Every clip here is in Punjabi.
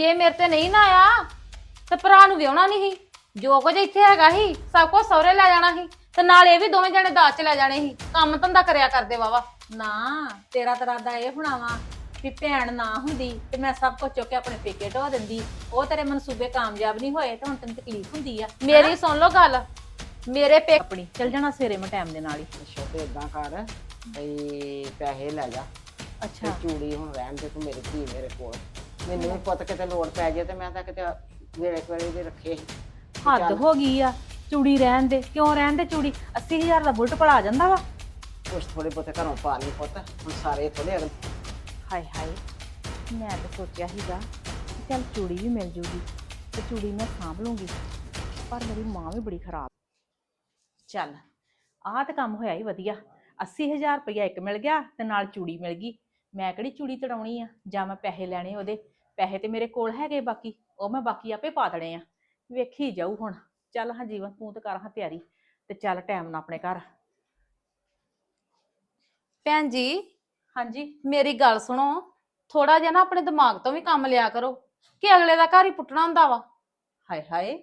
ਜੇ ਮੇਰੇ ਤੇ ਨਹੀਂ ਨਾ ਆਇਆ ਤੇ ਭਰਾ ਨੂੰ ਵਿਆਹਣਾ ਨਹੀਂ ਸੀ। ਜੋ ਕੁਝ ਇੱਥੇ ਹੈਗਾ ਸੀ ਸਭ ਕੁਝ ਸਹੁਰੇ ਲੈ ਜਾਣਾ ਸੀ ਤੇ ਨਾਲ ਇਹ ਵੀ ਦੋਵੇਂ ਜਣੇ ਦਾਜ ਚ ਲੈ ਜਾਣੇ ਸੀ। ਕੰਮ ਧੰਦਾ ਕਰਿਆ ਕਰਦੇ ਵਾਵਾ ਨਾ ਤੇਰਾ ਤਾਂ ਇਰਾਦਾ ਇਹ ਹੋਣਾ ਵਾ ਵੀ ਭੈਣ ਨਾ ਹੁੰਦੀ ਤੇ ਮੈਂ ਸਭ ਕੁਝ ਚੁੱਕ ਕੇ ਆਪਣੇ ਪੇਕੇ ਢੋ ਦਿੰਦੀ। ਉਹ ਤੇਰੇ ਮਨਸੂਬੇ ਕਾਮਯਾਬ ਨਹੀਂ ਹੋਏ ਤੇ ਹੁਣ ਤੈਨੂੰ ਤਕਲੀਫ ਹੁੰਦੀ ਆ। ਮੇਰੀ ਸੁਣ ਲਓ ਗੱਲ। ਮੇਰੇ ਪੇ ਆਪਣੀ। ਚੱਲ ਜਾਣਾ ਸਵੇਰੇ ਮੈਂ ਟਾਈਮ ਦੇ ਨਾਲ ਹੀ। ਅੱਛਾ ਤੇ ਇਦਾਂ ਕਰ ਬਈ ਪੈਸੇ ਲੈ ਜਾ। ਤੇ ਅੱਛਾ ਚੂੜੀ ਹੁਣ ਰਹਿਣ ਦੇ ਤੂੰ ਮੇਰੀ ਧੀ ਮੇਰੇ ਕੋਲ। ਮੈਨੂੰ ਵੀ ਪੁੱਤ ਕਿਤੇ ਲੋੜ ਪੈ ਜੇ ਤੇ ਮੈਂ ਤਾਂ ਕਿਤੇ ਵੇਲੇ ਵੇਲੇ ਦੇ ਰੱਖੇ ਸੀ। ਹੱਦ ਹੋ ਗਈ ਆ ਚੂੜੀ ਰਹਿਣ ਦੇ। ਕਿਉਂ ਰਹਿਣ ਦੇ ਚੂੜੀ? 80000 ਦਾ ਬੁਲਟ ਭਲਾ ਜਾਂਦਾ ਵਾ। ਕੁਛ ਥੋੜੇ ਬਹੁਤੇ ਘਰੋਂ ਪਾ ਲਈ ਪੁੱਤ ਹੁਣ ਸਾਰੇ ਥੋੜੇ ਅਗਲ ਹਾਏ ਹਾਏ ਮੈਂ ਤਾਂ ਸੋਚਿਆ ਸੀਗਾ ਕਿ ਚੱਲ ਚੂੜੀ ਵੀ ਮਿਲ ਜੂਗੀ ਤੇ ਚੂੜੀ ਮੈਂ ਸਾਂਭ ਲੂੰਗੀ ਪਰ ਮੇਰੀ ਮਾਂ ਵੀ ਬੜੀ ਖਰਾਬ। ਚੱਲ ਆਹ ਤਾਂ ਕੰਮ ਹੋਇਆ ਹੀ ਵਧੀਆ। 80000 ਰੁਪਇਆ ਇੱਕ ਮਿਲ ਗਿਆ ਤੇ ਨਾਲ ਚੂੜੀ ਮਿਲ ਗਈ। ਮੈਂ ਕਿਹੜੀ ਚੂੜੀ ਤੜਾਉਣੀ ਆ? ਜਾਂ ਮੈਂ ਪੈਸੇ ਲੈਣੇ ਉਹਦੇ? ਪੈਸੇ ਤੇ ਮੇਰੇ ਕੋਲ ਹੈਗੇ ਬਾਕੀ ਉਹ ਮੈਂ ਬਾਕੀ ਆਪੇ ਪਾ ਦੇਣੇ ਆ। ਵੇਖੀ ਜਾਊ ਹੁਣ। ਚੱਲ ਹਾਂ ਜੀਵਨ ਤੂੰ ਤੇ ਕਰ ਹਾਂ ਤਿਆਰੀ ਤੇ ਚੱਲ ਟਾਈਮ ਨਾਲ ਆਪਣੇ ਘਰ। ਭੈਣ ਜੀ ਹਾਂਜੀ। ਮੇਰੀ ਗੱਲ ਸੁਣੋ। ਥੋੜਾ ਜਿਹਾ ਨਾ ਆਪਣੇ ਦਿਮਾਗ ਤੋਂ ਵੀ ਕੰਮ ਲਿਆ ਕਰੋ ਕਿ ਅਗਲੇ ਦਾ ਘਰ ਹੀ ਪੁੱਟਣਾ ਹੁੰਦਾ ਵਾ। ਹਾਏ ਹਾਏ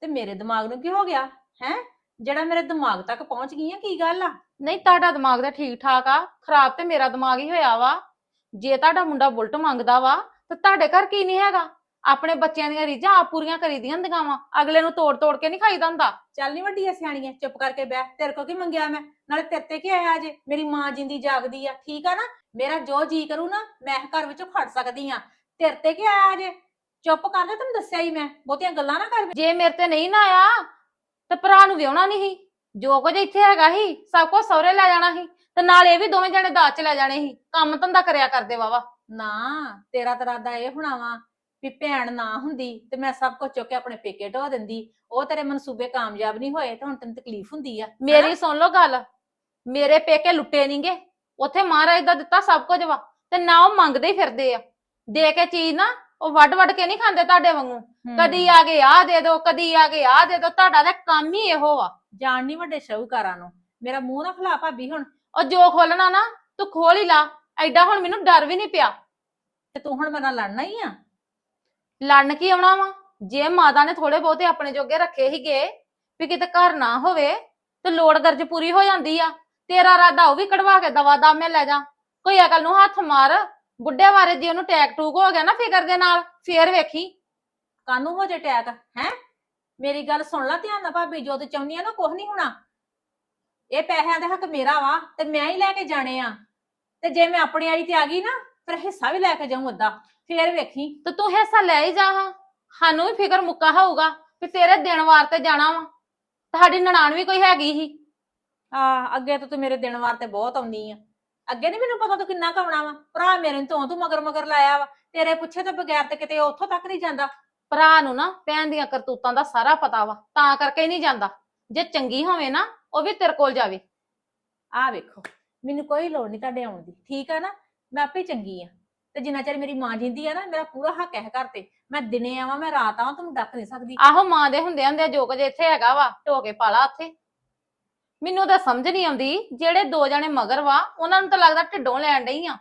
ਤੇ ਮੇਰੇ ਦਿਮਾਗ ਨੂੰ ਕੀ ਹੋ ਗਿਆ? ਹੈ? ਜਿਹੜਾ ਮੇਰੇ ਦਿਮਾਗ ਤੱਕ ਪਹੁੰਚ ਗਈ ਆ ਕੀ ਗੱਲ ਆ? ਨਹੀਂ ਤੁਹਾਡਾ ਦਿਮਾਗ ਤਾਂ ਠੀਕ ਠਾਕ ਆ। ਖਰਾਬ ਤੇ ਮੇਰਾ ਦਿਮਾਗ ਹੀ ਹੋਇਆ ਵਾ। ਜੇ ਤੁਹਾਡਾ ਮੁੰਡਾ ਬੁਲਟ ਮੰਗਦਾ ਵਾ ਤੇ ਤੁਹਾਡੇ ਘਰ ਕੀ ਨਹੀਂ ਹੈਗਾ? ਆਪਣੇ ਬੱਚਿਆਂ ਦੀਆਂ ਰੀਝਾਂ ਆਪ ਪੂਰੀਆਂ ਕਰੀਦੀਆਂ ਹੁੰਦੀਆਂ ਵਾ। ਅਗਲੇ ਨੂੰ ਤੋੜ ਤੋੜ ਕੇ ਨਹੀਂ ਖਾਈਦਾ ਹੁੰਦਾ। ਚੱਲ ਨਹੀਂ ਵੱਡੀ ਸਿਆਣੀਆਂ ਚੁੱਪ ਕਰਕੇ ਬਹਿ। ਤੇਰੇ ਕੋ ਕੀ ਮੰਗਿਆ ਮੈਂ? ਨਾਲੇ ਤੇਰੇ ਤੇ ਕੀ ਆਇਆ ਜੇ ਮੇਰੀ ਮਾਂ ਜਿੰਦੀ ਜਾਗਦੀ ਆ। ਠੀਕ ਆ ਨਾ? ਮੇਰਾ ਜੋ ਜੀ ਕਰੂ ਨਾ ਮੈਂ ਘਰ ਵਿੱਚੋਂ ਖੜ ਸਕਦੀ ਆ। ਤੇਰੇ ਤੇ ਕੀ ਆਇਆ ਜੇ ਚੁੱਪ ਕਰ ਲੈ ਤੈਨੂੰ ਦੱਸਿਆ ਹੀ ਮੈਂ। ਬਹੁਤੀਆਂ ਗੱਲਾਂ ਨਾ ਕਰ। ਜੇ ਮੇਰੇ ਤੇ ਨਹੀਂ ਨਾ ਆਇਆ ਤੇ ਭਰਾ ਨੂੰ ਵਿਆਹਣਾ ਨਹੀਂ ਜੋ ਕੁਝ ਇੱਥੇ ਹੈਗਾ ਸੀ ਸਭ ਕੁਝ ਸਹੁਰੇ ਲੈ ਜਾਣਾ ਸੀ। ਤੇ ਨਾਲ ਇਹ ਵੀ ਦੋਵੇਂ ਜਣੇ ਦਾਜ ਚ ਲੈ ਜਾਣੇ ਸੀ। ਕੰਮ ਧੰਦਾ ਕਰਿਆ ਕਰਦੇ ਵਾਵਾ ਨਾ ਤੇਰਾ ਤਾਂ ਇਰਾਦਾ ਇਹ ਹੋਣਾ ਵਾ ਭੈਣ ਨਾ ਹੁੰਦੀ ਤੇ ਮੈਂ ਸਭ ਕੁਝ ਚੁੱਕ ਕੇ ਆਪਣੇ ਪੇਕੇ ਢੋ ਦਿੰਦੀ। ਉਹ ਤੇਰੇ ਮਨਸੂਬੇ ਕਾਮਯਾਬ ਨਹੀਂ ਹੋਏ ਤੇ ਹੁਣ ਤੈਨੂੰ ਤਕਲੀਫ ਹੁੰਦੀ ਆ। ਮੇਰੀ ਸੁਣ ਲਓ ਗੱਲ। ਮੇਰੇ ਪੇਕੇ ਲੁੱਟੇ ਨਹੀਂਗੇ ਉੱਥੇ ਮਹਾਰਾਜ ਦਾ ਦਿੱਤਾ ਸਭ ਕੁਝ ਵਾ ਤੇ ਨਾ ਉਹ ਮੰਗਦੇ ਹੀ ਫਿਰਦੇ ਆ। ਦੇ ਕੇ ਚੀਜ਼ ਨਾ ਉਹ ਵੱਡ ਵੱਡ ਕੇ ਨਹੀਂ ਖਾਂਦੇ ਤੁਹਾਡੇ ਵਾਂਗੂ। ਕਦੀ ਆ ਕੇ ਆ ਦੇ ਦੋ ਕਦੀ ਆ ਕੇ ਆ ਦੇ ਦੋ ਤੁਹਾਡਾ ਤਾਂ ਕੰਮ ਹੀ ਇਹੋ ਆ ਜਾਣ ਨਹੀਂ ਵੱਡੇ ਸ਼ਾਹੂਕਾਰਾਂ ਨੂੰ। ਮੇਰਾ ਮੂੰਹ ਨਾ ਖਲਾ ਭਾਬੀ ਹੁਣ। ਉਹ ਜੋ ਖੋਲਣਾ ਨਾ ਤੂੰ ਖੋਲ ਹੀ ਲਾ। ਐਡਾ ਹੁਣ ਮੈਨੂੰ ਡਰ ਵੀ ਨਹੀਂ ਪਿਆ। ਤੇ ਤੂੰ ਹੁਣ ਮੇਰੇ ਨਾਲ ਲੜਨਾ ਹੀ ਆ? ਲੜਨ ਕੀ ਆਉਣਾ ਵਾ? ਜੇ ਮਾਤਾ ਨੇ ਥੋੜੇ ਬਹੁਤੇ ਆਪਣੇ ਜੋਗੇ ਰੱਖੇ ਹੀਗੇ ਵੀ ਕਿਤੇ ਘਰ ਨਾ ਹੋਵੇ ਤੇ ਲੋੜ ਗਰਜ ਪੂਰੀ ਹੋ ਜਾਂਦੀ ਆ। ਤੇਰਾ ਰਾਦਾ ਉਹ ਵੀ ਕਢਵਾ ਕੇ ਦਵਾ ਦਾਮੇ ਲੈ ਜਾ। ਕੋਈ ਅਕਲ ਨੂੰ ਹੱਥ ਮਾਰ। ਬੁੱਢੇ ਬਾਰੇ ਜੇ ਉਹਨੂੰ ਟੈਕ ਟੂਕ ਹੋ ਗਿਆ ਨਾ ਫਿਕਰ ਦੇ ਨਾਲ ਫੇਰ ਵੇਖੀ। ਕਾਨੂੰ ਹੋ ਜੇ ਅਟੈਕ ਹੈ? ਮੇਰੀ ਗੱਲ ਸੁਣ ਲੈ ਧਿਆਨ ਨਾਲ ਭਾਬੀ ਜੋ ਤੂੰ ਚਾਹੁੰਦੀ ਆ ਨਾ ਕੁਝ ਨਹੀਂ ਹੋਣਾ। ਇਹ ਪੈਸਿਆਂ ਦਾ ਹੱਕ ਮੇਰਾ ਵਾ ਤੇ ਮੈਂ ਹੀ ਲੈ ਕੇ ਜਾਣੇ ਆ। ਤੇ ਜੇ ਮੈਂ ਆਪਣੀ ਆਈ ਤੇ ਆ ਗਈ ਨਾ ਫਿਰ ਹਿੱਸਾ ਵੀ ਲੈ ਕੇ ਜਾਊਂ ਅੱਧਾ। ਫੇਰ ਵੇਖੀ। ਤੇ ਤੂੰ ਹਿੱਸਾ ਲੈ ਹੀ ਜਾ ਹਾਂ। ਸਾਨੂੰ ਵੀ ਫਿਕਰ ਮੁੱਕਾ ਹੋਊਗਾ ਵੀ ਤੇਰੇ ਦਿਨ ਵਾਰ ਤੇ ਜਾਣਾ ਵਾ। ਤੁਹਾਡੀ ਨਨਾਣ ਵੀ ਕੋਈ ਹੈਗੀ ਸੀ। ਆ ਅੱਗੇ ਤਾਂ ਤੂੰ ਮੇਰੇ ਦਿਨ ਵਾਰ ਤੇ ਬਹੁਤ ਆਉਂਦੀ ਆ। ਅੱਗੇ ਨਹੀਂ ਮੈਨੂੰ ਪਤਾ ਤੂੰ ਕਿੰਨਾ ਕਵਣਾ ਵਾ। ਭਰਾ ਮੇਰੇ ਨੂੰ ਤੋਂ ਤੂੰ ਮਗਰ ਮਗਰ ਲਾਇਆ ਵਾ। ਤੇਰੇ ਪੁੱਛੇ ਤੋਂ ਬਗੈਰ ਤੇ ਕਿਤੇ ਉੱਥੋਂ ਤੱਕ ਨਹੀਂ ਜਾਂਦਾ। ਭਰਾ ਨੂੰ ਨਾ ਭੈਣ ਦੀਆਂ ਕਰਤੂਤਾਂ ਦਾ ਸਾਰਾ ਪਤਾ ਵਾ। ਤਾਂ ਕਰਕੇ ਹੀ ਨਹੀਂ ਜਾਂਦਾ। ਜੇ ਚੰਗੀ ਹੋਵੇ ਨਾ ਉਹ ਵੀ ਤੇਰੇ ਕੋਲ ਜਾਵੇ। ਆ ਵੇਖੋ ਮੈਨੂੰ ਕੋਈ ਲੋੜ ਨਹੀਂ ਤੁਹਾਡੇ ਆਉਣ ਦੀ ਠੀਕ ਆ ਨਾ? ਮੈਂ ਆਪੇ ਚੰਗੀ ਆ। ਤੇ ਜਿੰਨਾ ਚਿਰ ਮੇਰੀ ਮਾਂ ਜਿੰਦੀ ਆ ਨਾ ਮੇਰਾ ਪੂਰਾ ਹੱਕ ਹੈ ਘਰ ਤੇ। ਮੈਂ ਦਿਨੇ ਆਵਾਂ ਮੈਂ ਰਾਤ ਆਵਾਂ ਤੈਨੂੰ ਡੱਕ ਨਹੀਂ ਸਕਦੀ। ਆਹੋ ਮਾਂ ਦੇ ਹੁੰਦੇ ਹੁੰਦੇ ਜੋ ਕੁਝ ਇੱਥੇ ਹੈਗਾ ਵਾ ਢੋ ਕੇ ਪਾਲਾ ਉੱਥੇ। ਮੈਨੂੰ ਤਾਂ ਸਮਝ ਨਹੀਂ ਆਉਂਦੀ ਜਿਹੜੇ ਦੋ ਜਣੇ ਮਗਰ ਵਾ ਉਹਨਾਂ ਨੂੰ ਤਾਂ ਲੱਗਦਾ ਢਿੱਡੋਂ ਲੈਣ ਡਈ ਆ।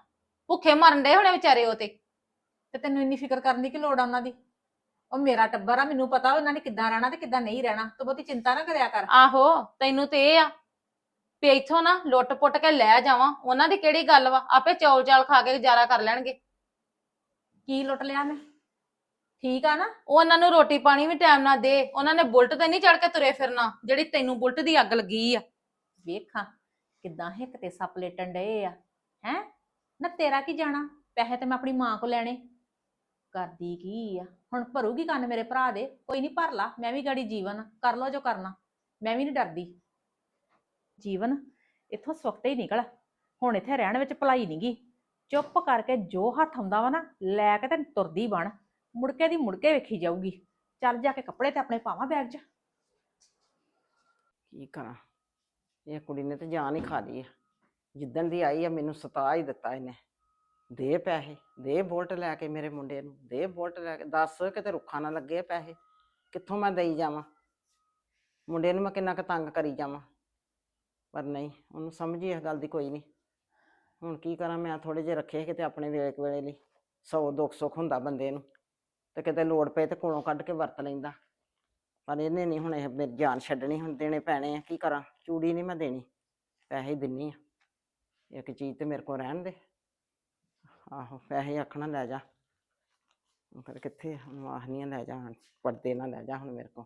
ਭੁੱਖੇ ਮਰਨ ਡਏ ਹੋਣੇ ਵਿਚਾਰੇ ਉਹ ਤੇ। ਤੇ ਤੈਨੂੰ ਇੰਨੀ ਫਿਕਰ ਕਰਨ ਦੀ ਕੀ ਲੋੜ ਆ ਉਹਨਾਂ ਦੀ? ਉਹ ਮੇਰਾ ਟੱਬਰ ਆ ਮੈਨੂੰ ਪਤਾ ਉਹਨਾਂ ਨੇ ਕਿੱਦਾਂ ਰਹਿਣਾ ਤੇ ਕਿੱਦਾਂ ਨਹੀਂ ਰਹਿਣਾ ਤੂੰ ਬਹੁਤੀ ਚਿੰਤਾ ਨਾ ਕਰਿਆ ਕਰ। ਆਹੋ ਤੈਨੂੰ ਤੇ ਇਹ ਆ ਵੀ ਇੱਥੋਂ ਨਾ ਲੁੱਟ ਪੁੱਟ ਕੇ ਲੈ ਜਾਵਾਂ ਉਹਨਾਂ ਦੀ ਕਿਹੜੀ ਗੱਲ ਵਾ? ਆਪੇ ਚੌਲ ਚਾਲ ਖਾ ਕੇ ਗੁਜ਼ਾਰਾ ਕਰ ਲੈਣਗੇ। ਕੀ ਲੁੱਟ ਲਿਆ ਮੈਂ? ਠੀਕ ਆ ਨਾ? ਉਹਨਾਂ ਨੂੰ ਰੋਟੀ ਪਾਣੀ ਵੀ ਟਾਈਮ ਨਾਲ ਦੇ ਉਹਨਾਂ ਨੇ ਬੁਲਟ ਤੇ ਨਹੀਂ ਚੜ ਕੇ ਤੁਰੇ ਫਿਰਨਾ ਜਿਹੜੀ ਤੈਨੂੰ ਬੁਲਟ ਦੀ ਅੱਗ ਲੱਗੀ ਆ। ਵੇਖਾਂ ਕਿੱਦਾਂ ਹਿੱਕ ਤੇ ਸੱਪ ਲੇਟਣ ਡਏ ਆ। ਹੈ? ਨਾ ਤੇਰਾ ਕੀ ਜਾਣਾ? ਪੈਸੇ ਤੇ ਮੈਂ ਆਪਣੀ ਮਾਂ ਕੋ ਲੈਣੇ। ਕਰਦੀ ਕੀ ਆ? ਹੁਣ ਭਰੂਗੀ ਕੰਨ ਮੇਰੇ ਭਰਾ ਦੇ, ਕੋਈ ਨਹੀਂ ਭਰ ਲਾ, ਮੈਂ ਵੀ ਗਾੜੀ ਜੀਵਨ ਕਰ ਲੋ ਜੋ ਕਰਨਾ। ਮੈਂ ਵੀ ਨਹੀਂ ਡਰਦੀ। ਜੀਵਨ ਇੱਥੋਂ ਸਵਖਤੇ ਹੀ ਨਿਕਲ। ਹੁਣ ਇੱਥੇ ਰਹਿਣ ਵਿੱਚ ਭਲਾਈ ਨਹੀਂਗੀ ਚੁੱਪ ਕਰਕੇ ਜੋ ਹੱਥ ਆਉਂਦਾ ਵਾ ਨਾ, ਲੈ ਕੇ ਤੇ ਤੁਰਦੀ ਬਣ। ਮੁੜਕੇ ਦੀ ਮੁੜਕੇ ਵੇਖੀ ਜਾਊਗੀ। ਚੱਲ ਜਾ ਕੇ ਕੱਪੜੇ ਤੇ ਆਪਣੇ ਪਾਵਾਂ ਬੈਗ 'ਚ। ਕੀ ਕਰਾਂ? ਇਹ ਕੁੜੀ ਨੇ ਤੇ ਜਾਨ ਹੀ ਖਾ ਲਈ ਆ। ਜਿੱਦਣ ਦੀ ਆਈ ਆ, ਮੈਨੂੰ ਸਤਾ ਹੀ ਦਿੱਤਾ ਇਹਨੇ। ਦੇ ਪੈਸੇ, ਦੇ ਬੋਲਟ ਲੈ ਕੇ ਮੇਰੇ ਮੁੰਡੇ ਨੂੰ, ਦੇ ਬੋਲਟ ਲੈ ਕੇ, ਦੱਸ ਕਿਤੇ ਰੁੱਖਾਂ ਨਾ ਲੱਗੇ ਪੈਸੇ, ਕਿੱਥੋਂ ਮੈਂ ਦੇਈ ਜਾਵਾਂ? ਮੁੰਡੇ ਨੂੰ ਮੈਂ ਕਿੰਨਾ ਕੁ ਤੰਗ ਕਰੀ ਜਾਵਾਂ? ਪਰ ਨਹੀਂ, ਉਹਨੂੰ ਸਮਝੀ ਇਸ ਗੱਲ ਦੀ ਕੋਈ ਨਹੀਂ। ਹੁਣ ਕੀ ਕਰਾਂ, ਮੈਂ ਥੋੜੇ ਜਿਹੇ ਰੱਖੇ ਕਿਤੇ ਆਪਣੇ ਵੇਲੇ ਕੁ ਵੇਲੇ ਲਈ। ਸੌ ਦੁੱਖ ਸੁੱਖ ਹੁੰਦਾ ਬੰਦੇ ਨੂੰ, ਤੇ ਕਿਤੇ ਲੋੜ ਪਏ ਤੇ ਕੋਲੋਂ ਕੱਢ ਕੇ ਵਰਤ ਲੈਂਦਾ। ਪਰ ਇਹਨੇ ਨਹੀਂ ਹੁਣ ਇਹ ਮੇਰੀ ਜਾਨ ਛੱਡਣੀ, ਹੁਣ ਦੇਣੇ ਪੈਣੇ ਆ, ਕੀ ਕਰਾਂ? ਚੂੜੀ ਨਹੀਂ ਮੈਂ ਦੇਣੀ, ਪੈਸੇ ਹੀ ਦਿੰਨੀ ਆ। ਇੱਕ ਚੀਜ਼ ਤੇ ਮੇਰੇ ਕੋਲ ਰਹਿਣ ਦੇ। ਆਹੋ ਪੈਸੇ ਆਖਣਾ ਲੈ ਜਾ। ਉਹ ਫਿਰ ਕਿੱਥੇ ਆ? ਹੁਣ ਆਖਨੀ ਆ ਲੈ ਜਾ ਹੁਣ ਪਰਦੇ ਨਾਲ ਲੈ ਜਾ ਹੁਣ ਮੇਰੇ ਕੋਲ।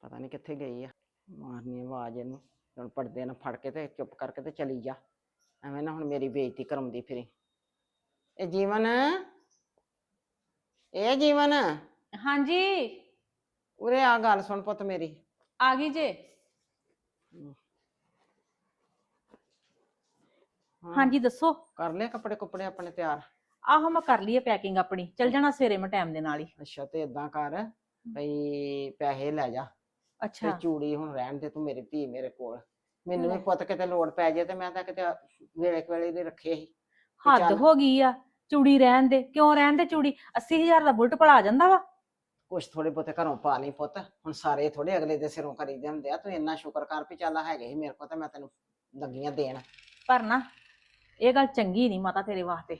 ਪਤਾ ਨਹੀਂ ਕਿੱਥੇ ਗਈ ਆ। ਮਾਰਨੀ ਆਵਾਜ਼ ਇਹਨੂੰ ਹੁਣ ਪਰਦੇ ਨਾਲ ਫੜ ਕੇ ਤੇ ਚੁੱਪ ਕਰਕੇ ਤੇ ਚਲੀ ਜਾ। ਐਵੇਂ ਨਾ ਹੁਣ ਮੇਰੀ ਬੇਇੱਜ਼ਤੀ ਕਰਾਉਂਦੀ ਫਿਰੀ। ਇਹ ਜੀਵਨ ਇਹ ਜੀਵਨ। ਹਾਂਜੀ। ਉਰੇ ਆ ਗੱਲ ਸੁਣ ਪੁੱਤ ਮੇਰੀ। ਆ ਗਈ ਜੇ। ਹਾਂ, ਹਾਂਜੀ ਦੱਸੋ। ਕਰ ਲਿਆ ਕੱਪੜੇ ਕੁੱਪੜੇ ਆਪਣੇ ਤਿਆਰ? ਆਹੋ ਮੈਂ ਕਰ ਲਈ ਹੈ ਪੈਕਿੰਗ ਆਪਣੀ। ਚੱਲ ਜਾਣਾ ਸਵੇਰੇ ਮੈਂ ਟਾਈਮ ਦੇ ਨਾਲ ਹੀ। ਅੱਛਾ ਤੇ ਇਦਾਂ ਕਰ ਭਈ ਪੈਸੇ ਲੈ ਜਾ। ਤੇ ਅੱਛਾ ਚੂੜੀ ਹੁਣ ਰਹਿਣ ਦੇ ਤੂੰ ਮੇਰੀ ਧੀ ਮੇਰੇ ਕੋਲ। ਮੈਨੂੰ ਵੀ ਲੈ। ਪੁੱਤ ਕਿਤੇ ਲੋੜ ਪੈ ਜੇ ਤੇ ਮੈਂ ਤਾਂ ਕਿਤੇ ਵੇਲੇ ਕੁ ਵੇਲੇ ਦੇ ਰੱਖੇ ਸੀ ਹੱਦ ਚੱਲ। ਹੋ ਗਈ ਆ ਚੂੜੀ ਰਹਿਣ ਦੇ। ਕਿਉਂ ਰਹਿਣ ਦੇ ਚੂੜੀ? 80000 ਦਾ ਬੁਲਟ ਭਲਾ ਜਾਂਦਾ ਵਾ। ਕੁਛ ਥੋੜੇ ਬਹੁਤੇ ਘਰੋਂ ਪਾ ਲਈ ਪੁੱਤ। ਹੁਣ ਸਾਰੇ ਥੋੜੇ ਅਗਲੇ ਦੇ ਸਿਰੋਂ ਕਰੀਦੇ ਹੁੰਦੇ ਆ। ਤੂੰ ਇੰਨਾ ਸ਼ੁਕਰ ਕਰ ਵੀ ਚੱਲ ਹੈਗੇ ਸੀ ਮੇਰੇ ਕੋਲ ਤੇ ਮੈਂ ਤੈਨੂੰ ਲੱਗੀਆਂ ਦੇਣ। ਪਰ ਨਾ ਇਹ ਗੱਲ ਚੰਗੀ ਨਹੀਂ ਮਾਤਾ ਤੇਰੇ ਵਾਸਤੇ।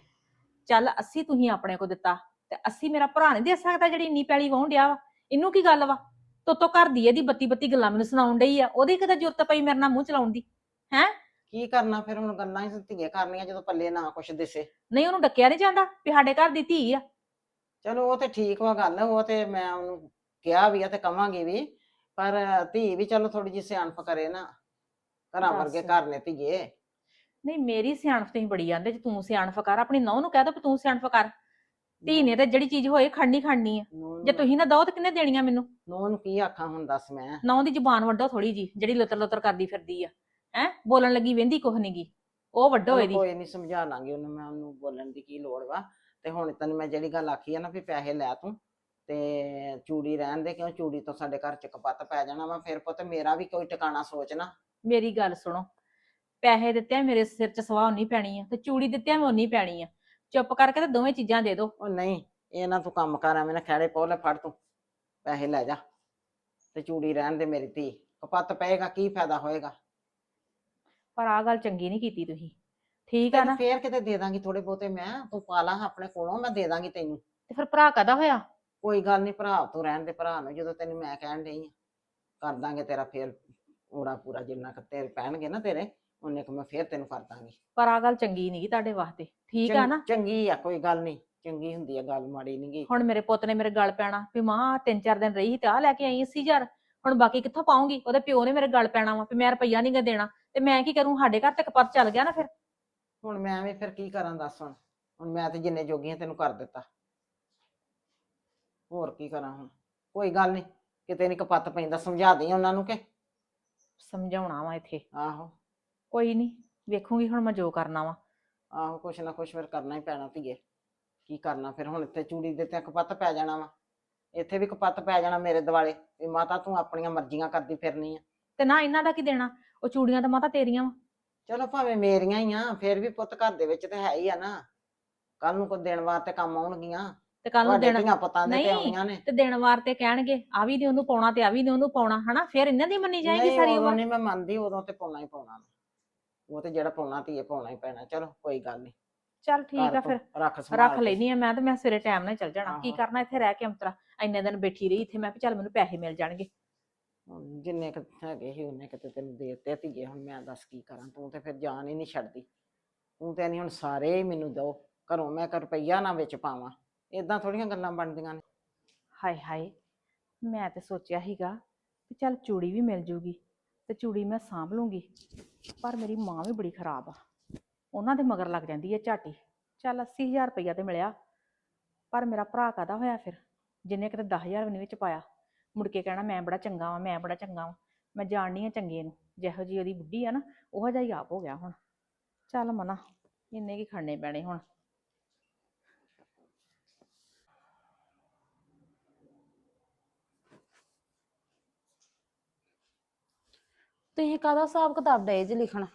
ਚੱਲ 80 ਤੁਸੀਂ ਆਪਣੇ ਕੋ ਦਿੱਤਾ ਤੇ 80 ਮੇਰਾ ਭਰਾ ਨਹੀਂ ਦੇ ਸਕਦਾ ਜਿਹੜੀ ਇੰਨੀ ਪੈਲੀ ਵਾਹੁਣ ਡਿਆ ਵਾ। ਇਹਨੂੰ ਕੀ ਗੱਲ ਵਾ? ਤੋਤੋਂ ਘਰ ਦੀ ਇਹਦੀ ਬੱਤੀ ਬੱਤੀ ਗੱਲਾਂ ਮੈਨੂੰ ਸੁਣਾਉਣ ਡਈ ਆ। ਉਹਦੀ ਕਿਤੇ ਜ਼ਰੂਰਤ ਪਈ ਮੇਰੇ ਨਾਲ ਮੂੰਹ ਚਲਾਉਣ ਦੀ ਕੀ ਕਰਨਾ ਫਿਰ ਹੁਣ ਗੱਲਾਂ ਹੀ ਧੀਏ ਕਰਨੀਆਂ ਜਦੋਂ ਪੱਲੇ ਨਾ ਕੁਛ ਦਿਸੇ। ਨਹੀਂ ਉਹਨੂੰ ਡੱਕਿਆ ਨਹੀਂ ਜਾਂਦਾ ਵੀ ਸਾਡੇ ਘਰ ਦੀ ਧੀ ਆ। ਚਲੋ ਉਹ ਤੇ ਠੀਕ ਵਾ ਗੱਲ ਉਹ ਤੇ ਮੈਂ ਉਹਨੂੰ ਕਿਹਾ ਵੀ ਆ ਤੇ ਕਵਾਂਗੀ ਵੀ ਪਰ ਧੀ ਵੀ ਚਲੋ ਥੋੜੀ ਜਿਹੀ ਸਿਆਣਪ ਕਰੇ ਨਾ। ਘਰਾਂ ਵਰਗੇ। ਘਰ ਨੇ ਧੀਏ। ਨਹੀਂ ਮੇਰੀ ਸਿਆਣਪ ਤੇ ਬੜੀ ਜਾਂਦੇ ਜੇ ਤੂੰ ਸਿਆਣਪ ਕਰ ਆਪਣੀ ਨੌਂ ਨੂੰ ਕਹਿ ਦੋ ਵੀ ਤੂੰ ਸਿਆਣਪ ਕਰ। ਧੀ ਨੇ ਤੇ ਜਿਹੜੀ ਚੀਜ਼ ਹੋਏ ਖੜਨੀ ਖੜਨੀ ਆ। ਜੇ ਤੁਸੀਂ ਨਾ ਦੋ ਤਾਂ ਕਿੰਨੇ ਦੇਣੀਆਂ ਮੈਨੂੰ? ਨੂੰਹ ਨੂੰ ਕੀ ਆਖਾਂ ਹੁਣ ਦੱਸ ਮੈਂ। ਨੌਂ ਦੀ ਜ਼ੁਬਾਨ ਵੱਡੋ ਥੋੜੀ ਜੀ ਜਿਹੜੀ ਲੁੱਤਰ ਲੁੱਤਰ ਕਰਦੀ ਫਿਰਦੀ ਆ। ਹੈ? ਬੋਲਣ ਲੱਗੀ ਵਹਿੰਦੀ ਕੁਛ ਨੀਗੀ ਉਹ ਵੱਡੋ ਇਹਦੀ। ਕੋਈ ਨਹੀਂ ਸਮਝਾ ਲਾਂਗੇ ਉਹਨੂੰ ਮੈਂ ਉਹਨੂੰ ਬੋਲਣ ਦੀ ਕੀ ਲੋੜ ਵਾ। ਤੇ ਹੁਣ ਤੈਨੂੰ ਮੈਂ ਜਿਹੜੀ ਗੱਲ ਆਖੀ ਆ ਨਾ ਵੀ ਪੈਸੇ ਲੈ ਤੂੰ ਤੇ ਚੂੜੀ ਰਹਿਣ ਦੇ ਕਿਉਂ? ਚੂੜੀ ਤੋਂ ਸਾਡੇ ਘਰ ਚ ਕਪੱਤ ਪੈ ਜਾਣਾ ਵਾ। ਫਿਰ ਪੁੱਤ ਮੇਰਾ ਵੀ ਕੋਈ ਟਿਕਾਣਾ ਸੋਚ ਨਾ। ਮੇਰੀ ਗੱਲ ਸੁਣੋ ਪੈਸੇ ਦਿੱਤੇ ਆ, ਮੇਰੇ ਸਿਰ 'ਚ ਸਵਾਹ ਉਨੀ ਪੈਣੀ ਆ ਤੇ ਚੂੜੀ ਦਿੱਤੇ ਮੈਂ ਉਨੀ ਪੈਣੀ ਆ। ਚੁੱਪ ਕਰਕੇ ਤੇ ਦੋਵੇਂ ਚੀਜ਼ਾਂ ਦੇ ਦੋ। ਉਹ ਨਹੀਂ ਇਹ ਨਾ ਤੂੰ ਕੰਮ ਕਰ ਐਵੇਂ ਨਾ ਖੜੇ ਪੋ ਲੈ ਫੜ ਤੂੰ। ਪੈਸੇ ਲੈ ਜਾ ਤੇ ਚੂੜੀ ਰਹਿਣ ਦੇ ਮੇਰੀ ਧੀ। ਕਪੱਤ ਪਏਗਾ ਕੀ ਫਾਇਦਾ ਹੋਏਗਾ? ਪਰ ਆ ਗੱਲ ਚੰਗੀ ਨਹੀਂ ਕੀਤੀ ਤੁਸੀਂ। ਠੀਕ ਆ ਤੈਨੂੰ ਨਾ? ਫੇਰ ਕਿਤੇ ਦੇ ਦਾਂਗੀ ਥੋੜੇ ਬਹੁਤੇ ਮੈਂ? ਤੂੰ ਪਾ ਲਾ ਆਪਣੇ ਕੋਲੋਂ ਮੈਂ ਦੇ ਦਾਂਗੀ ਤੈਨੂੰ। ਤੇ ਫਿਰ ਭਰਾ ਕਦਾ ਹੋਇਆ? ਕੋਈ ਗੱਲ ਨਹੀਂ ਭਰਾ ਤੂੰ ਰਹਿਣ ਦੇ ਭਰਾ ਨੂੰ ਜਦੋਂ ਤੈਨੂੰ ਮੈਂ ਕਹਿਣ ਡਈ ਆ। ਕਰ ਦਾਂਗੇ ਤੇਰਾ ਫੇਰ ਓੜਾ ਪੂਰਾ ਜਿੰਨਾ ਕੁ ਤੇਰੇ ਪੈਣਗੇ ਨਾ ਤੇਰੇ। ਉਹਨੇ ਕੁ ਮੈਂ ਫੇਰ ਤੈਨੂੰ ਕਰ ਦਾਂਗੀ ਪਰ ਆ ਗੱਲ ਚੰਗੀ ਨਹੀਂ ਤੁਹਾਡੇ ਵਾਸਤੇ। ਠੀਕ ਆ ਨਾ? ਚੰਗੀ ਆ ਕੋਈ ਗੱਲ ਨਹੀਂ ਚੰਗੀ ਹੁੰਦੀ ਆ ਗੱਲ ਮਾੜੀ ਨਹੀਂ ਗੀ ਹੁਣ ਮੇਰੇ ਪੁੱਤ ਨੇ ਮੇਰੇ ਗਲ ਪੈਣਾ। ਵੀ ਮਾਂ ਤਿੰਨ ਚਾਰ ਦਿਨ ਰਹੀ ਤੇ ਆ ਲੈ ਕੇ ਆਈ 80000 ਹੁਣ ਬਾਕੀ ਕਿੱਥੋਂ ਪਾਉਂਗੀ? ਉਹਦੇ ਪਿਓ ਨੇ ਮੇਰੇ ਗਲ ਪੈਣਾ ਵਾ ਵੀ ਮੈਂ ਰੁਪਈਆ ਨਹੀਂ ਗਾ ਦੇਣਾ। ਤੇ ਮੈਂ ਕੀ ਕਰੂੰ? ਸਾਡੇ ਘਰ ਤੱਕ ਪਤ ਚੱਲ ਗਿਆ ਨਾ ਫਿਰ। ਹੁਣ ਮੈਂ ਐਵੇਂ ਫਿਰ ਕੀ ਕਰਾਂ ਦੱਸ ਹੁਣ? ਹੁਣ ਮੈਂ ਤੇ ਜਿੰਨੇ ਜੋਗੀਆਂ ਤੈਨੂੰ ਕਰ ਦਿੱਤਾ। ਹੋਰ ਕੀ ਕਰਾਂ ਹੁਣ? ਕੋਈ ਗੱਲ ਨਹੀਂ ਕਿਤੇ ਨਹੀਂ ਕਪੱਤ ਪੈਂਦਾ ਸਮਝਾ ਦੇਈ ਉਹਨਾਂ ਨੂੰ ਕਿ? ਸਮਝਾਉਣਾ ਵਾ ਇੱਥੇ। ਆਹੋ। ਕੋਈ ਨਹੀਂ ਵੇਖੂਗੀ ਹੁਣ ਮੈਂ ਜੋ ਕਰਨਾ ਵਾ। ਆਹੋ ਕੁਛ ਨਾ ਕੁਛ ਫਿਰ ਕਰਨਾ ਹੀ ਪੈਣਾ ਧੀਏ। ਕੀ ਕਰਨਾ ਫਿਰ ਹੁਣ ਇੱਥੇ ਚੂੜੀ ਦੇ ਤੇ ਕਪੱਤ ਪੈ ਜਾਣਾ ਵਾ। ਇੱਥੇ ਵੀ ਕਪੱਤ ਪੈ ਜਾਣਾ ਮੇਰੇ ਦਿਵਾਲੇ। ਵੀ ਮਾਤਾ ਤੂੰ ਆਪਣੀਆਂ ਮਰਜ਼ੀਆਂ ਕਰਦੀ ਫਿਰਨੀ ਆ। ਤੇ ਨਾ ਇਹਨਾਂ ਦਾ ਕੀ ਦੇਣਾ? ਉਹ ਚੂੜੀਆਂ ਤਾਂ ਮਾਤਾ ਤੇਰੀਆਂ ਵਾ। ਚਲੋ ਭਾਵੇਂ ਮੇਰੀਆਂ ਹੀ ਆ ਫਿਰ ਵੀ ਪੁੱਤ ਘਰ ਦੇ ਵਿੱਚ ਤੇ ਹੈ ਹੀ ਆ ਨਾ। ਕੱਲ ਨੂੰ ਕੋਈ ਦਿਨ ਵਾਰ ਤੇ ਕੰਮ ਆਉਣਗੀਆਂ। ਤੇ ਕੱਲ ਨੂੰ ਦੇਣਾ ਧੀਆਂ ਪੁੱਤਾਂ ਦੇ ਤੇ ਆਉਣੀਆਂ ਨੇ। ਤੇ ਦਿਨ ਵਾਰ ਤੇ ਕਹਿਣਗੇ ਆ ਵੀ ਨਹੀਂ ਉਹਨੂੰ ਪਾਉਣਾ ਤੇ ਆ ਵੀ ਨਹੀਂ ਉਹਨੂੰ ਪਾਉਣਾ ਹਨਾ? ਫਿਰ ਇਹਨਾਂ ਦੀ ਮੰਨੀ ਜਾਏਗੀ ਸਾਰੀ ਉਮਰ। ਨਹੀਂ ਮੈਂ ਮੰਨਦੀ ਉਦੋਂ ਤੇ ਪਾਉਣਾ ਹੀ ਪਾਉਣਾ। ਉਹ ਤੇ ਜਿਹੜਾ ਪਾਉਣਾ ਧੀਏ ਪਾਉਣਾ ਹੀ ਪੈਣਾ ਚਲੋ ਕੋਈ ਗੱਲ ਨਹੀਂ ਚੱਲ ਠੀਕ ਆ ਫਿਰ। ਰੱਖ ਸੰਭਾਲ ਰੱਖ ਕੇ। ਲੈਣੀ ਆ ਮੈਂ ਤੇ ਮੈਂ ਸਵੇਰੇ ਟਾਈਮ ਨਾਲ ਚੱਲ ਜਾਣਾ। ਕੀ ਆਹੋ। ਕਰਨਾ ਇੱਥੇ ਰਹਿ ਕੇ ਅੰਤਰਾ? ਇੰਨੇ ਦਿਨ ਬੈਠੀ ਰਹੀ ਇੱਥੇ ਮੈਂ ਵੀ ਚੱਲ ਮੈਨੂੰ ਪੈਸੇ ਮਿਲ ਜਾਣਗੇ। ਹੁਣ ਜਿੰਨੇ ਕੁ ਹੈਗੇ ਸੀ ਉਹਨੇ ਕਿਤੇ ਤੈਨੂੰ ਦੇ ਦਿੱਤੇ ਧੀਏ ਹੁਣ ਮੈਂ ਦੱਸ ਕੀ ਕਰਾਂ ਤੂੰ ਤੇ ਫਿਰ ਜਾਨ ਹੀ ਨਹੀਂ ਛੱਡਦੀ। ਤੂੰ ਤੇ ਨਹੀਂ ਹੁਣ ਸਾਰੇ ਹੀ ਮੈਨੂੰ ਦੋ ਘਰੋਂ ਮੈਂ ਕਰ ਰੁਪਈਆ ਨਾ ਵਿੱਚ ਪਾਵਾਂ। ਇਦਾਂ ਥੋੜੀਆਂ ਗੱਲਾਂ ਬਣਦੀਆਂ ਨੇ। ਹਾਏ ਹਾਏ ਮੈਂ ਤੇ ਸੋਚਿਆ ਸੀਗਾ ਕਿ ਚੱਲ ਚੂੜੀ ਵੀ ਮਿਲ ਜੂਗੀ। ਤੇ ਚੂੜੀ ਮੈਂ ਸਾਂਭ ਲੂੰਗੀ। ਪਰ ਮੇਰੀ ਮਾਂ ਵੀ ਬੜੀ ਖਰਾਬ ਆ। ਉਹਨਾਂ ਦੇ ਮਗਰ ਲੱਗ ਜਾਂਦੀ ਹੈ ਝਾਟੀ। ਚੱਲ 80000 ਰੁਪਈਆ ਤੇ ਮਿਲਿਆ। ਪਰ ਮੇਰਾ ਭਰਾ ਕਾਦਾ ਹੋਇਆ ਫਿਰ? ਜਿੰਨੇ ਕਿਤੇ 10000 ਵੀ ਨਹੀਂ ਵਿੱਚ ਪਾਇਆ। ਮੁੜ ਕੇ ਕਹਿਣਾ, ਮੈਂ ਬੜਾ ਚੰਗਾ ਵਾਂ, ਮੈਂ ਬੜਾ ਚੰਗਾ ਵਾਂ। ਮੈਂ ਜਾਣਨੀ ਆ ਚੰਗੇ ਨੂੰ। ਜਿਹੋ ਜੀ ਉਹਦੀ ਬੁੱਢੀ ਆ ਨਾ, ਉਹੋ ਜਿਹਾ ਹੀ ਆਪ ਹੋ ਗਿਆ ਹੁਣ। ਚੱਲ ਮਨਾ। ਇੰਨੇ ਕੀ ਖੜਨੇ ਪੈਣੇ ਹੁਣ। ਤੁਸੀਂ ਕਾਹਦਾ ਹਿਸਾਬ ਕਿਤਾਬ ਡਏ ਜੀ ਲਿਖਣ?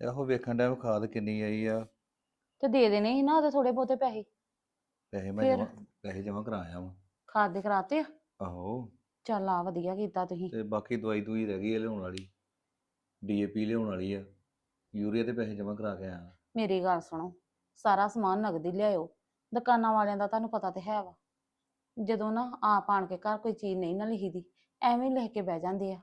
ਇਹੋ ਵੇਖਣ ਡਿਆ ਵੀ ਖਾਦ ਕਿੰਨੀ ਆਈ ਆ। ਤੇ ਦੇ ਦੇਣੇ ਸੀ ਨਾ ਉਹਦੇ ਥੋੜੇ ਬਹੁਤੇ ਪੈਸੇ। ਪੈਸੇ ਮੈਂ ਫਿਰ? ਜਮਾ ਪੈਸੇ ਜਮਾ ਕਰਾਇਆ ਵਾ। ਖਾਦ ਦੇ ਕਰਾਤੇ ਆ? ਆਹੋ। ਚੱਲ ਆ ਵਧੀਆ ਕੀਤਾ ਤੁਸੀਂ। ਤੇ ਬਾਕੀ ਦਵਾਈ ਦੂਈ ਰਹਿ ਗਈ ਆ ਲਿਆਉਣ ਵਾਲੀ। ਡੀਏਪੀ ਲਿਆਉਣ ਵਾਲੀ ਆ। ਯੂਰੀਆ ਤੇ ਪੈਸੇ ਜਮਾ ਕਰਾ ਕੇ ਆਇਆ ਮੇਰੀ ਗੱਲ ਸੁਣੋ ਸਾਰਾ ਸਮਾਨ ਨਗਦੀ ਲਿਆਇਓ। ਦੁਕਾਨਾਂ ਵਾਲਿਆਂ ਦਾ ਤੁਹਾਨੂੰ ਪਤਾ ਤੇ ਹੈ ਵਾ। ਜਦੋਂ ਨਾ ਆਪ ਆਣ ਕੇ ਘਰ ਕੋਈ ਚੀਜ਼ ਨਹੀਂ ਨਾ ਲਿਖੀਦੀ ਐਵੇਂ ਹੀ ਲਿਖ ਕੇ ਬਹਿ ਜਾਂਦੇ ਆ।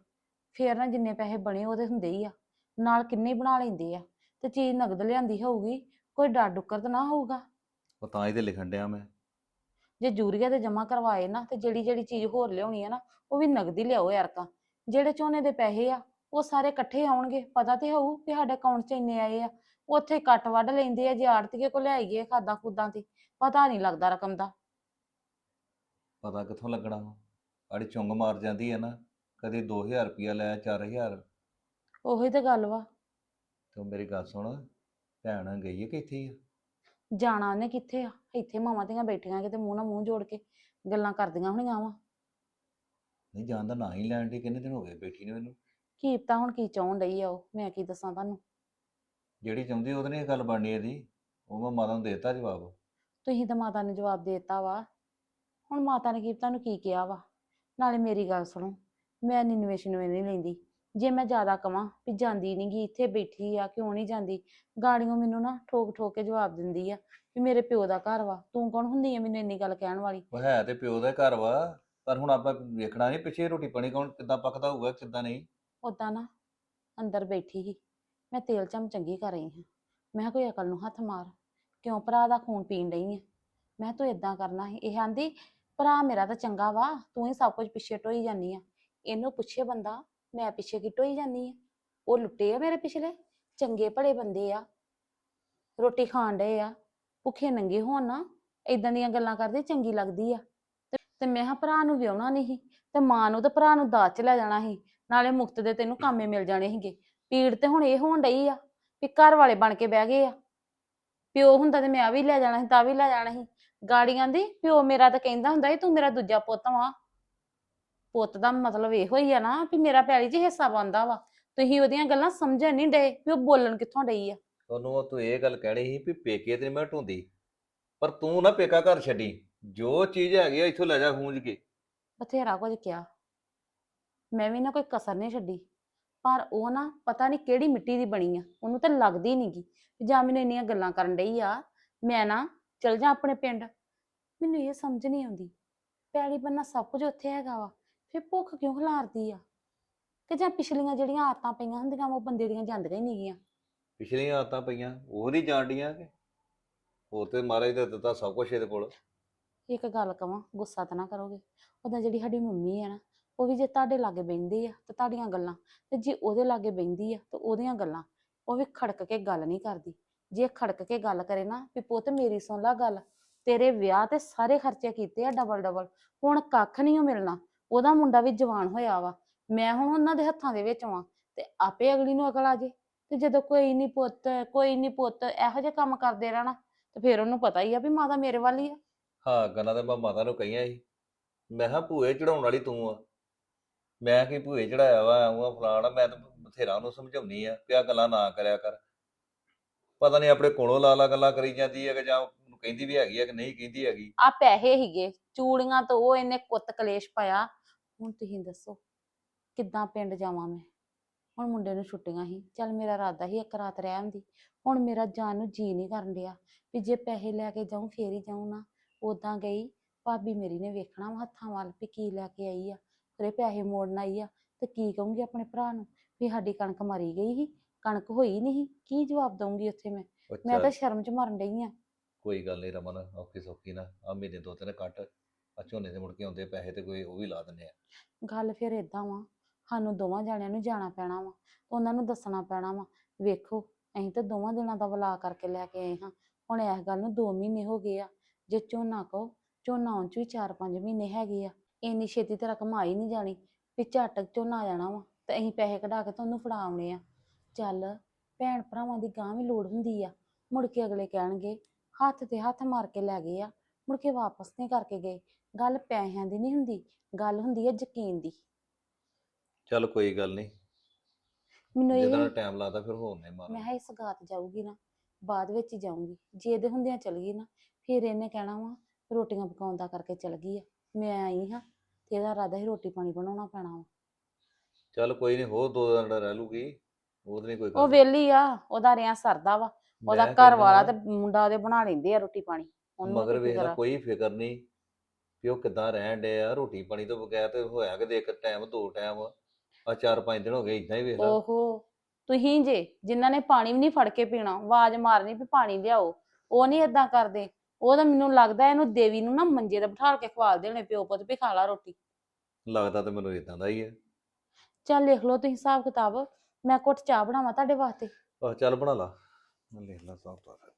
ਫੇਰ ਨਾ ਜਿੰਨੇ ਪੈਸੇ ਬਣੇ ਉਹਦੇ ਹੁੰਦੇ ਹੀ ਆ ਨਾਲ ਕਿੰਨੇ ਹੀ ਬਣਾ ਲੈਂਦੇ ਆ ਤੇ ਚੀਜ਼ ਨਗਦ ਲਿਆਂਦੀ ਹੋਊਗੀ ਕੋਈ ਡਰ ਡੁੱਕਰ ਤਾਂ ਨਾ ਹੋਊਗਾ। ਉਹ ਤਾਂ ਹੀ ਤੇ ਲਿਖਣ ਡਿਆ ਮੈਂ। ਜੇ ਜੂਰੀਆ ਤੇ ਜਮਾ ਕਰਵਾਏ ਨਾ ਤੇ ਜਿਹੜੀ ਜਿਹੜੀ ਚੀਜ਼ ਹੋਰ ਲਿਆਉਣੀ ਆ ਨਾ ਉਹ ਵੀ ਨਗਦੀ ਲਿਆਓ ਯਾਰ ਕਾ ਜਿਹੜੇ ਝੋਨੇ ਦੇ ਪੈਸੇ ਆ ਉਹ ਸਾਰੇ ਇਕੱਠੇ ਆਉਣਗੇ ਪਤਾ ਤੇ ਹੋਊ ਵੀ ਸਾਡੇ ਅਕਾਊਂਟ 'ਚ ਇੰਨੇ ਆਏ ਆ। ਉੱਥੇ ਕੱਟ ਵੱਢ ਲੈਂਦੇ ਆ ਜੇ ਆੜਤੀਏ ਕੋਲ ਲੈ ਆਈਏ ਖਾਦਾਂ ਖੁੱਦਾਂ ਤੇ ਪਤਾ ਨਹੀਂ ਲੱਗਦਾ ਰਕਮ ਦਾ। ਪਤਾ ਕਿੱਥੋਂ ਲੱਗਣਾ ਵਾ? ਆੜੀ ਚੁੰਗ ਮਾਰ ਜਾਂਦੀ ਹੈ ਨਾ। ਕਦੇ 2000 ਰੁਪਇਆ ਲੈ 4000 ਉਹੀ ਤੇ ਗੱਲ ਵਾ। ਤੂੰ ਮੇਰੀ ਗੱਲ ਸੁਣ ਭੈਣ ਗਈ ਹੈ ਕਿ ਇੱਥੇ ਹੀ ਆ? ਜਾਣਾ ਉਹਨੇ ਕਿੱਥੇ ਆ? ਇੱਥੇ ਮਾਵਾਂ ਧੀਆਂ ਬੈਠੀਆਂ ਕਿਤੇ ਮੂੰਹ ਨਾਲ ਮੂੰਹ ਜੋੜ ਕੇ ਗੱਲਾਂ ਕਰਦੀਆਂ ਹੋਣੀਆਂ ਵਾ। ਨਹੀਂ ਜਾਣ ਦਾ ਨਾਂ ਹੀ ਲੈਣ ਦੀ ਕਿੰਨੇ ਦਿਨ ਹੋ ਗਏ ਬੈਠੀ ਨੇ ਮੈਨੂੰ ਕੀ ਪਤਾ ਹੁਣ ਕੀ ਚਾਹੁਣ ਡਈ ਆ ਉਹ ਮੈਂ ਕੀ ਦੱਸਾਂ ਤੁਹਾਨੂੰ। ਜਿਹੜੀ ਚਾਹੁੰਦੀ ਉਹਦੇ ਨਾਲ ਇਹ ਗੱਲ ਬਣਨੀ ਇਹਦੀ ਉਹ ਮੈਂ ਮਾਤਾ ਨੂੰ ਦੇਤਾ ਜਵਾਬ। ਤੁਸੀਂ ਤਾਂ ਮਾਤਾ ਨੂੰ ਜਵਾਬ ਦਿੱਤਾ ਵਾ। ਹੁਣ ਮਾਤਾ ਨੇ ਕੀ ਤੁਹਾਨੂੰ ਕੀ ਕਿਹਾ ਵਾ? ਨਾਲੇ ਮੇਰੀ ਗੱਲ ਸੁਣੋ। ਮੈਂ ਨਿਨਵੇਸ਼ਨ ਨਹੀਂ ਲੈਂਦੀ। ਜੇ ਮੈਂ ਜ਼ਿਆਦਾ ਕਵਾਂ ਵੀ ਜਾਂਦੀ ਨੀ ਗੀ ਇੱਥੇ ਬੈਠੀ ਆ ਕਿਉਂ ਨਹੀਂ ਜਾਂਦੀ? ਗਾੜੀਆਂ ਮੈਨੂੰ ਨਾ ਠੋਕ ਠੋਕ ਕੇ ਜਵਾਬ ਦਿੰਦੀ ਆ ਵੀ ਮੇਰੇ ਪਿਓ ਦਾ ਘਰ ਵਾ। ਤੂੰ ਕੌਣ ਹੁੰਦੀ ਆ ਮੈਨੂੰ ਇੰਨੀ ਗੱਲ ਕਹਿਣ ਵਾਲੀ? ਉਹ ਹੈ ਤੇ ਪਿਓ ਦਾ ਘਰ ਵਾ ਪਰ ਹੁਣ ਆਪਾਂ ਵੇਖਣਾ ਨਹੀਂ ਪਿੱਛੇ ਰੋਟੀ ਪਾਣੀ ਕੌਣ ਕਿੱਦਾਂ ਪੱਕਦਾ ਹੋਊਗਾ ਕਿੱਦਾਂ ਨਹੀਂ। ਉਦਾਂ ਨਾ ਅੰਦਰ ਬੈਠੀ ਸੀ। ਮੈਂ ਤੇਲ ਚਮ ਚੰਗੀ ਕਰ ਰਹੀ ਹਾਂ। ਮੈਂ ਕਿਹਾ ਕੋਈ ਅਕਲ ਨੂੰ ਹੱਥ ਮਾਰ। ਕਿਉਂ ਭਰਾ ਦਾ ਖੂਨ ਪੀਣ ਡਈ ਆ? ਮੈਂ ਤੂੰ ਇਦਾਂ ਕਰਨਾ ਸੀ। ਇਹ ਆਂਦੀ ਭਰਾ ਮੇਰਾ ਤਾਂ ਚੰਗਾ ਵਾ ਤੂੰ ਹੀ ਸਭ ਕੁਝ ਪਿੱਛੇ ਢੋਈ ਜਾਨੀ ਆ। ਇਹਨੂੰ ਪੁੱਛੇ ਬੰਦਾ, ਮੈਂ ਪਿੱਛੇ ਕੀ ਹੀ ਜਾਨੀ ਆ ਉਹ ਲੁੱਟੇ ਆ ਮੇਰੇ ਪਿਛਲੇ, ਚੰਗੇ ਭਲੇ ਬੰਦੇ ਆ। ਰੋਟੀ ਖਾਣ ਡਏ ਆ, ਭੁੱਖੇ ਨੰਗੇ ਹੋਣ ਨਾ ਇਦਾਂ ਦੀਆਂ ਗੱਲਾਂ ਕਰਦੇ, ਚੰਗੀ ਲੱਗਦੀ ਆ। ਤੇ- ਤੇ ਮੈਂ ਕਿਹਾ ਭਰਾ ਨੂੰ ਵਿਆਹਣਾ ਨਹੀਂ ਸੀ, ਤੇ ਮਾਂ ਨੂੰ ਤੇ ਭਰਾ ਨੂੰ ਦਾਜ ਚ ਲੈ ਜਾਣਾ ਸੀ, ਨਾਲੇ ਮੁਫਤ ਦੇ ਤੈਨੂੰ ਕਾਮੇ ਮਿਲ ਜਾਣੇ ਸੀਗੇ। ਪੀੜ ਤੇ ਹੁਣ ਇਹ ਹੋਣ ਡਈ ਆ ਵੀ ਘਰ ਵਾਲੇ ਬਣ ਕੇ ਬਹਿ ਗਏ ਆ। ਪਿਓ ਹੁੰਦਾ ਤੇ ਮੈਂ ਆ ਵੀ ਲੈ ਜਾਣਾ ਸੀ, ਤਾਂ ਵੀ ਲੈ ਜਾਣਾ ਸੀ। ਗਾੜੀਆਂ ਦੀ ਪਿਓ ਮੇਰਾ ਤਾਂ ਕਹਿੰਦਾ ਹੁੰਦਾ ਸੀ, ਤੂੰ ਮੇਰਾ ਦੂਜਾ ਪੁੱਤ ਵਾਂ। ਪੁੱਤ ਦਾ ਮਤਲਬ ਇਹੋ ਹੀ ਆ ਨਾ ਵੀ ਮੇਰਾ ਪੈਲੀ 'ਚ ਹਿੱਸਾ ਬਣਦਾ ਵਾ। ਤੁਸੀਂ ਉਹਦੀਆਂ ਗੱਲਾਂ ਸਮਝਣ ਨਹੀਂ ਡਏ ਵੀ ਉਹ ਬੋਲਣ ਕਿੱਥੋਂ ਡਈ ਆ। ਉਹਨੂੰ ਉਹ ਤੂੰ ਇਹ ਗੱਲ ਕਹਿਣੀ ਸੀ ਵੀ ਪੇਕੇ ਤੇ ਨੀ ਮੈਂ ਢੂੰਦੀ ਪਰ ਤੂੰ ਨਾ ਪੇਕਾ ਘਰ ਛੱਡੀ ਜੋ ਚੀਜ਼ ਹੈਗੀ ਆ ਇੱਥੋਂ ਲੈ ਜਾ ਖੂੰਜ ਕੇ। ਬਥੇਰਾ ਕੁਝ ਕਿਹਾ। ਮੈਂ ਵੀ ਨਾ ਕੋਈ ਕਸਰ ਨਹੀਂ ਛੱਡੀ ਪਰ ਉਹ ਨਾ ਪਤਾ ਨਹੀਂ ਕਿਹੜੀ ਮਿੱਟੀ ਦੀ ਬਣੀ ਆ ਉਹਨੂੰ ਤਾਂ ਲੱਗਦੀ ਨਹੀਂਗੀ ਜਾਂ ਮੈਨੂੰ ਇੰਨੀਆਂ ਗੱਲਾਂ ਕਰਨ ਡਈ ਆ। ਮੈਂ ਨਾ ਚਲ ਜਾ ਆਪਣੇ ਪਿੰਡ। ਮੈਨੂੰ ਇਹ ਸਮਝ ਨਹੀਂ ਆਉਂਦੀ ਪੈਲੀ ਬੰਨਾ ਸਭ ਕੁਝ ਉੱਥੇ ਹੈਗਾ ਵਾ। ਫਿਰ ਭੁੱਖ ਕਿਉਂ ਖਿਲਾਰਦੀ ਆ? ਕਿ ਜਾਂ ਪਿਛਲੀਆਂ ਜਿਹੜੀਆਂ ਆਦਤਾਂ ਪਈਆਂ ਹੁੰਦੀਆਂ ਉਹ ਬੰਦੇ ਦੀਆਂ ਜਾਂਦੀਆਂ ਹੀ ਨਹੀਂਗੀਆਂ ਪਿਛਲੀਆਂ ਆਦਤਾਂ ਪਈਆਂ ਉਹ ਨਹੀਂ ਜਾਣਦੀਆਂ ਕਿ? ਹੋਰ ਤੇ ਮਹਾਰਾਜ ਦਾ ਦਿੱਤਾ ਸਭ ਕੁਝ ਇਹਦੇ ਕੋਲ। ਇੱਕ ਗੱਲ ਕਵਾਂ ਗੁੱਸਾ ਤਾਂ ਨਾ ਕਰੋਗੇ? ਉਹਦਾ ਜਿਹੜੀ ਸਾਡੀ ਮੰਮੀ ਆ ਨਾ ਉਹ ਵੀ ਜੇ ਤੁਹਾਡੇ ਲਾਗੇ ਬਹਿੰਦੀ ਆ ਤੇ ਤੁਹਾਡੀਆਂ ਗੱਲਾਂ ਤੇ ਜੇ ਉਹਦੇ ਲਾਗੇ ਬਹਿੰਦੀ ਆ ਤੇ ਉਹਦੀਆਂ ਗੱਲਾਂ ਉਹ ਵੀ ਖੜਕ ਕੇ ਗੱਲ ਨਹੀਂ ਕਰਦੀ। ਜੇ ਖੜਕ ਕੇ ਗੱਲ ਕਰੇ ਨਾ ਵੀ ਪੁੱਤ ਮੇਰੀ ਸੁਣ ਲੈ ਗੱਲ ਤੇਰੇ ਵਿਆਹ ਤੇ ਸਾਰੇ ਖਰਚੇ ਕੀਤੇ ਆ ਡਬਲ ਡਬਲ ਹੁਣ ਕੱਖ ਨਹੀਂ ਮਿਲਣਾ। ਉਹਦਾ ਮੁੰਡਾ ਵੀ ਜਵਾਨ ਹੋਇਆ ਵਾ ਮੈਂ ਹੁਣ ਉਹਨਾਂ ਦੇ ਹੱਥਾਂ ਦੇ ਵਿੱਚ ਵਾਂ ਤੇ ਆਪੇ ਅਗਲੀ ਨੂੰ ਅਕਲ ਆ ਜੇ ਤੇ ਜਦੋਂ ਕੋਈ ਨਹੀਂ ਪੁੱਤ ਕੋਈ ਨਹੀਂ ਪੁੱਤ ਇਹੋ ਜਿਹੇ ਕੰਮ ਕਰਦੇ ਰਹਿਣਾ ਤੇ ਫਿਰ ਉਹਨੂੰ ਪਤਾ ਹੀ ਆ ਵੀ ਮਾਤਾ ਮੇਰੇ ਵੱਲ ਹੀ ਆ। ਹਾਂ ਗੱਲਾਂ ਤੇ ਮੈਂ ਮਾਤਾ ਨੂੰ ਕਹੀਆਂ ਸੀ। ਮੈਂ ਕਿਹਾ ਭੂਏ ਚੜਾਉਣ ਵਾਲੀ ਤੂੰ ਆ। ਮੈਂ ਕੀ ਭੂਏ ਚੜਾਇਆ ਵਾ ਉਹ ਫਲਾਣਾ ਮੈਂ ਤਾਂ ਬਥੇਰਾ ਉਹਨੂੰ ਸਮਝਾਉਣੀ ਆ ਕਿ ਆ ਗੱਲਾਂ ਨਾ ਕਰਿਆ ਕਰ। ਪਤਾ ਨਹੀਂ ਆਪਣੇ ਕੋਲੋਂ ਲਾ ਲਾ ਗੱਲਾਂ ਕਰੀ ਜਾਂਦੀ ਹੈ ਕਿ ਜਾਂ ਉਹਨੂੰ ਕਹਿੰਦੀ ਵੀ ਹੈਗੀ ਆ ਕਿ ਨਹੀਂ ਕਹਿੰਦੀ ਹੈਗੀ। ਆ ਪੈਸੇ ਹੀਗੇ ਚੂੜੀਆਂ ਤੋਂ ਉਹ ਇਹਨੇ ਕੁੱਤ ਕਲੇਸ਼ ਪਾਇਆ ਹੁਣ ਤੁਸੀਂ ਦੱਸੋ ਕਿੱਦਾਂ ਪਿੰਡ ਜਾਵਾਂ ਮੈਂ? ਹੁਣ ਮੁੰਡੇ ਨੂੰ ਛੁੱਟੀਆਂ ਸੀ ਚੱਲ ਮੇਰਾ ਇਰਾਦਾ ਸੀ ਇੱਕ ਰਾਤ ਰਹਿ ਆਉਂਦੀ ਹੁਣ ਮੇਰਾ ਜਾਣ ਨੂੰ ਜੀ ਨਹੀਂ ਕਰਨ ਡਿਆ ਵੀ ਜੇ ਪੈਸੇ ਲੈ ਕੇ ਜਾਊਂ ਫੇਰ ਹੀ ਜਾਊਂ ਨਾ। ਉਦਾਂ ਗਈ ਭਾਬੀ ਮੇਰੀ ਨੇ ਵੇਖਣਾ ਵਾ ਹੱਥਾਂ ਵੱਲ ਵੀ ਕੀ ਲੈ ਕੇ ਆਈ ਆ ਫਿਰ ਪੈਸੇ ਮੋੜਨ ਆਈ ਆ ਤੇ ਕੀ ਕਹੂੰਗੀ ਆਪਣੇ ਭਰਾ ਨੂੰ? ਵੀ ਸਾਡੀ ਕਣਕ ਮਰੀ ਗਈ ਸੀ ਕਣਕ ਹੋਈ ਨਹੀਂ ਸੀ। ਕੀ ਜਵਾਬ ਦਊਂਗੀ ਉੱਥੇ ਮੈਂ? ਮੈਂ ਤਾਂ ਸ਼ਰਮ ਚ ਮਰਨ ਡਈ ਆ। ਕੋਈ ਗੱਲ ਨਹੀਂ ਰਮਨ ਔਖੀ ਸੌਖੀ ਨਾ ਆ ਮਹੀਨੇ ਦੋ ਤਿੰਨ ਕੱਟ। ਆ ਝੋਨੇ ਦੇ ਮੁੜ ਕੇ ਆਉਂਦੇ ਪੈਸੇ ਤੇ ਕੋਈ ਉਹ ਵੀ ਲਾ ਦਿੰਦੇ ਆ। ਗੱਲ ਫਿਰ ਏਦਾਂ ਵਾ, ਸਾਨੂੰ ਦੋਵਾਂ ਜਾਣਿਆਂ ਨੂੰ ਜਾਣਾ ਪੈਣਾ ਵਾ, ਉਹਨਾਂ ਨੂੰ ਦੱਸਣਾ ਪੈਣਾ ਵਾ, ਵੇਖੋ, ਅਸੀਂ ਤਾਂ ਦੋਵਾਂ ਦਿਨਾਂ ਦਾ ਵਲਾ ਕਰਕੇ ਲੈ ਕੇ ਆਏ ਹਾਂ, ਹੁਣ ਇਸ ਗੱਲ ਨੂੰ 2 ਮਹੀਨੇ ਹੋ ਗਏ ਆ, ਜੇ ਝੋਨਾ ਕਹੋ, ਝੋਨਾ ਆਉਣ ਚ ਵੀ 4-5 ਮਹੀਨੇ ਹੈਗੇ ਆ, ਇੰਨੀ ਛੇਤੀ ਤੇ ਰਕਮ ਆਈ ਨਹੀਂ ਜਾਣੀ, ਵੀ ਝੱਟ ਝੋਨਾ ਆ ਜਾਣਾ ਵਾ, ਤੇ ਅਸੀਂ ਪੈਸੇ ਕਢਾ ਕੇ ਤੁਹਾਨੂੰ ਫੜਾ ਆਉਣੇ ਆ। ਚੱਲ, ਭੈਣ ਭਰਾਵਾਂ ਦੀ ਗਾਂ ਵੀ ਲੋੜ ਹੁੰਦੀ ਆ, ਮੁੜ ਕੇ ਅਗਲੇ ਕਹਿਣਗੇ, ਹੱਥ ਤੇ ਹੱਥ ਮਾਰ ਕੇ ਲੈ ਗਏ ਆ, ਮੁੜ ਕੇ ਵਾਪਸ ਨਹੀਂ ਕਰਕੇ ਗਏ ਗੱਲ ਪੈਸਿਆਂ ਦੀ ਨਹੀਂ ਹੁੰਦੀ ਗੱਲ ਹੁੰਦੀ ਹੈ ਯਕੀਨ ਦੀ। ਚੱਲ ਕੋਈ ਗੱਲ ਨਹੀਂ। ਮੈਨੂੰ ਇਹ ਜਦੋਂ ਟਾਈਮ ਲੱਗਦਾ ਫਿਰ ਹੋਰ ਨਹੀਂ ਮਾਰ ਮੈਂ ਕਿਹਾ ਸਗਾਤ ਜਾਊਗੀ ਨਾ ਬਾਅਦ ਵਿੱਚ ਹੀ ਜਾਊਂਗੀ। ਜੇ ਇਹਦੇ ਹੁੰਦਿਆਂ ਚਲ ਗਈ ਨਾ ਫਿਰ ਇਹਨੇ ਕਹਿਣਾ ਵਾ ਰੋਟੀਆਂ ਪਕਾਉਣ ਦਾ ਕਰਕੇ ਚਲ ਗਈ ਆ। ਮੈਂ ਆਈ ਹਾਂ ਤੇ ਇਹਦਾ ਇਰਾਦਾ ਹੀ ਰੋਟੀ ਪਾਣੀ ਬਣਾਉਣਾ ਪੈਣਾ ਵਾ। ਚੱਲ ਕੋਈ ਨਹੀਂ ਹੋਰ ਦੋ ਦਿਨ ਰਹਿ ਲੂਗੀ ਉਹਦੇ ਨਹੀਂ ਕੋਈ ਉਹ ਵਿਹਲੀ ਆ ਉਹਦਾ ਰਿਆਂ ਸਰਦਾ ਵਾ। ਉਹਦਾ ਮੈਂ ਘਰ ਕਹਿੰਦਾ ਵਾਲਾ ਤੇ ਮੁੰਡਾ ਉਹਦੇ ਬਣਾ ਲੈਂਦੇ ਆ ਰੋਟੀ ਪਾਣੀ। ਉਹਨੂੰ ਮਗਰ ਕੀ ਵੇਖ ਫਿਕਰ ਆ। ਕੋਈ ਫਿਕਰ ਨਹੀਂ। ਵੀ ਉਹ ਕਿੱਦਾਂ ਰਹਿਣ ਡਿਆ ਰੋਟੀ ਪਾਣੀ ਤੋਂ ਬਗੈਰ ਤੇ ਹੋਇਆ ਕਿਤੇ ਇੱਕ ਟਾਈਮ ਦੋ ਟਾਈਮ ਆ ਚਾਰ ਪੰਜ ਦਿਨ ਹੋ ਗਏ ਇਦਾਂ ਹੀ ਵੇਖ ਲਾ। ਓਹੋ ਤੁਸੀਂ ਜੇ ਜਿਨ੍ਹਾਂ ਨੇ ਪਾਣੀ ਵੀ ਨਹੀਂ ਫੜ ਕੇ ਪੀਣਾ ਆਵਾਜ਼ ਮਾਰਨੀ ਵੀ ਪਾਣੀ ਲਿਆਓ ਉਹ ਨਹੀਂ ਏਦਾਂ ਕਰਦੇ। ਉਹ ਤਾਂ ਮੈਨੂੰ ਲੱਗਦਾ ਇਹਨੂੰ ਦੇਵੀ ਨੂੰ ਨਾ ਮੰਜੇ ਤੇ ਬਿਠਾਲ ਕੇ ਖਵਾਲ ਦੇਣੇ ਪਿਓ ਪੁੱਤ ਵੀ ਖਾ ਲਾ ਰੋਟੀ। ਲੱਗਦਾ ਤੇ ਮੈਨੂੰ ਇਦਾਂ ਦਾ ਹੀ ਹੈ ਚੱਲ ਲਿਖ ਲਓ ਤੁਸੀਂ ਹਿਸਾਬ ਕਿਤਾਬ ਮੈਂ ਕੁੱਟ ਚਾਹ ਬਣਾਵਾਂ ਤੁਹਾਡੇ ਵਾਸਤੇ। ਆਹ ਚੱਲ ਬਣਾ ਲਾ। ਮੈਂ ਲਿਖ ਲਾ ਹਿਸਾਬ ਕਿਤਾਬ।